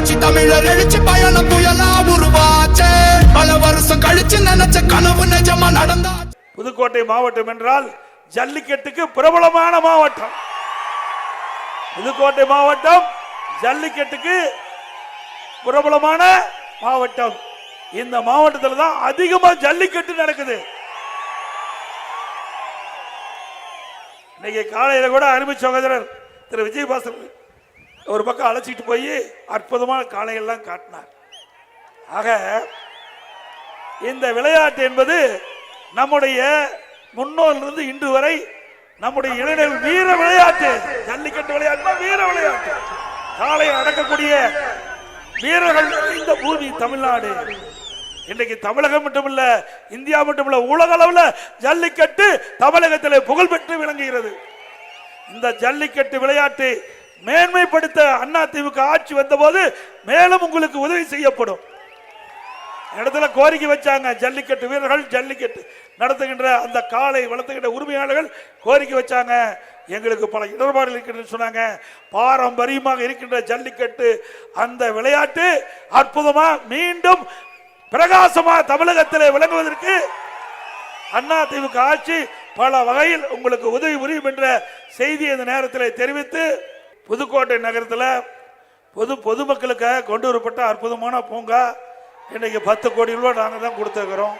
புரட்சி தமிழர் எழுச்சி பயணம் புயலா உருவாச்சே. பல வருஷம் கழிச்சு நினைச்ச கனவு நிஜமா நடந்தா புதுக்கோட்டை மாவட்டம் என்றால் ஜல்லிக்கட்டுக்கு பிரபலமான மாவட்டம். புதுக்கோட்டை மாவட்டம் ஜல்லிக்கட்டுக்கு பிரபலமான மாவட்டம். இந்த மாவட்டத்தில் தான் அதிகமாக ஜல்லிக்கட்டு நடக்குது. இன்னைக்கு காலையில் கூட அருமை சகோதரர் திரு விஜயபாஸ்கர் ஒரு பக்கம் அழைச்சிட்டு போய் அற்புதமான காளையெல்லாம் காட்டினார். ஆக இந்த விளையாட்டு என்பது நம்முடைய முன்னோரிலிருந்து இன்று வரை நம்முடைய இளைஞர்கள் வீர விளையாட்டு. ஜல்லிக்கட்டு விளையாட்டு வீர விளையாட்டு. காளையை அடக்கக்கூடிய வீரர்கள் இந்த பூமி தமிழ்நாடு. இன்றைக்கு தமிழகம் மட்டுமல்ல இந்தியா மட்டுமல்ல உலக அளவில் ஜல்லிக்கட்டு தமிழகத்தில் புகழ் பெற்று விளங்குகிறது. இந்த ஜல்லிக்கட்டு விளையாட்டு மேன்மைப்படுத்த அண்ணா திமுக ஆட்சி வந்தபோது மேலும் உங்களுக்கு உதவி செய்யப்படும். இடத்துல கோரிக்கை வச்சாங்க ஜல்லிக்கட்டு வீரர்கள் ஜல்லிக்கட்டு நடத்துகின்ற அந்த காலை வளர்த்துகின்ற உரிமையாளர்கள் கோரிக்கை வச்சாங்க. எங்களுக்கு பல இடர்பாடுகள் இருக்கின்றன சொன்னாங்க. பாரம்பரியமாக இருக்கின்ற ஜல்லிக்கட்டு அந்த விளையாட்டு அற்புதமா மீண்டும் பிரகாசமா தமிழகத்தில் விளங்குவதற்கு அண்ணா திமுக ஆட்சி பல வகையில் உங்களுக்கு உதவி புரியும் என்ற செய்தி இந்த நேரத்தில் தெரிவித்து புதுக்கோட்டை நகரத்தில் பொது பொதுமக்களுக்காக கொண்டு வரப்பட்ட அற்புதமான பூங்கா இன்றைக்கி பத்து கோடி ரூபாய் நாங்கள் தான் கொடுத்துருக்கிறோம்.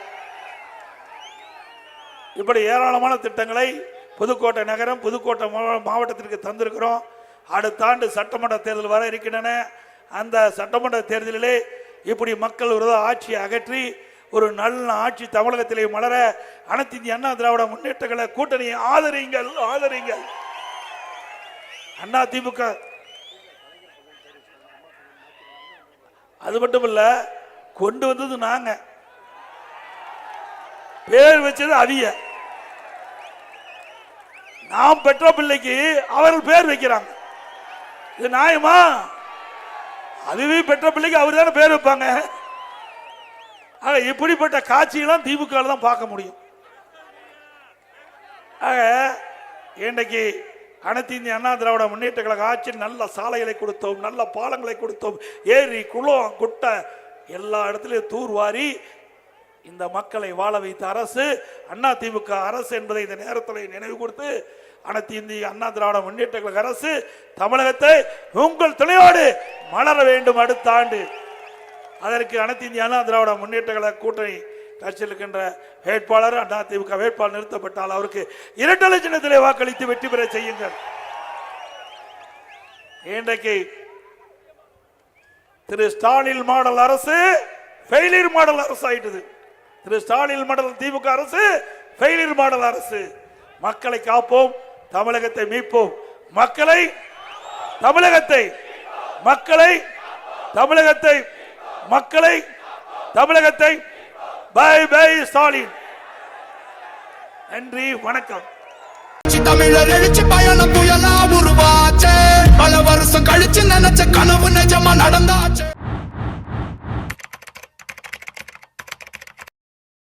இப்படி ஏராளமான திட்டங்களை புதுக்கோட்டை நகரம் புதுக்கோட்டை மாவ- மாவட்டத்திற்கு தந்திருக்கிறோம். அடுத்த ஆண்டு சட்டமன்ற தேர்தல் வர இருக்கின்றன. அந்த சட்டமன்ற தேர்தலிலே இப்படி மக்கள் விரோத ஆட்சியை அகற்றி ஒரு நல்ல ஆட்சி தமிழகத்திலே மலர அனைத்து இந்திய அண்ணா திராவிட முன்னேற்றங்களை கூட்டணியை ஆதரியுங்கள் ஆதரியுங்கள். அண்ணா திமுக. அது மட்டும் இல்ல கொண்டு வந்தது நாங்க. பேர் வச்சது அவிய. நாம் பெற்ற பிள்ளைக்கு அவர்கள் பேர் வைக்கிறாங்க. இது நியாயமா? அதுவே பெற்ற பிள்ளைக்கு அவர் தானே பேர் வைப்பாங்க. ஆக இப்படிப்பட்ட காட்சியெல்லாம் திமுக தான் பார்க்க முடியும். ஆக இன்றைக்கு அனைத்து இந்திய அண்ணா திராவிட முன்னேற்ற கழக ஆட்சி நல்ல சாலைகளை கொடுத்தோம் நல்ல பாலங்களை கொடுத்தோம். ஏரி குளம் குட்டை எல்லா இடத்துலையும் தூர்வாரி இந்த மக்களை வாழ வைத்த அரசு அண்ணா திமுக அரசு என்பதை இந்த நேரத்தில் நினைவு கொடுத்து அனைத்து இந்திய அண்ணா திராவிட முன்னேற்ற கழக அரசு தமிழகத்தை உங்கள் துணையோடு மலர வேண்டும் அடுத்த ஆண்டு. அதற்கு அனைத்து இந்திய அண்ணா திராவிட முன்னேற்ற கழக கூட்டணி கட்சியில் இருக்கின்ற வேட்பாளர் அண்ணா வேட்பாளர் நிறுத்தப்பட்டால் அவருக்கு இரண்டு லட்சத்திலே வாக்களித்து வெற்றி பெற செய்யுங்கள். இன்றைக்கு திரு ஸ்டாலின் மாடல் அரசு ஃபெயிலியர் மாடல் அரசு ஆயிட்டது. திரு ஸ்டாலின் மாடல் திமுக அரசு ஃபெயிலியர் மாடல் அரசு. மக்களை காப்போம் தமிழகத்தை மீட்போம். மக்களை தமிழகத்தை மக்களை தமிழகத்தை மக்களை தமிழகத்தை பை பை ஸ்டாலின் நன்றி வணக்கம். தமிழர் எழுச்சி பயணம் புயலா உருவாச்சே. பல வருஷம் கழிச்சு நினைச்ச கனவு நிஜமா நடந்தாச்சே.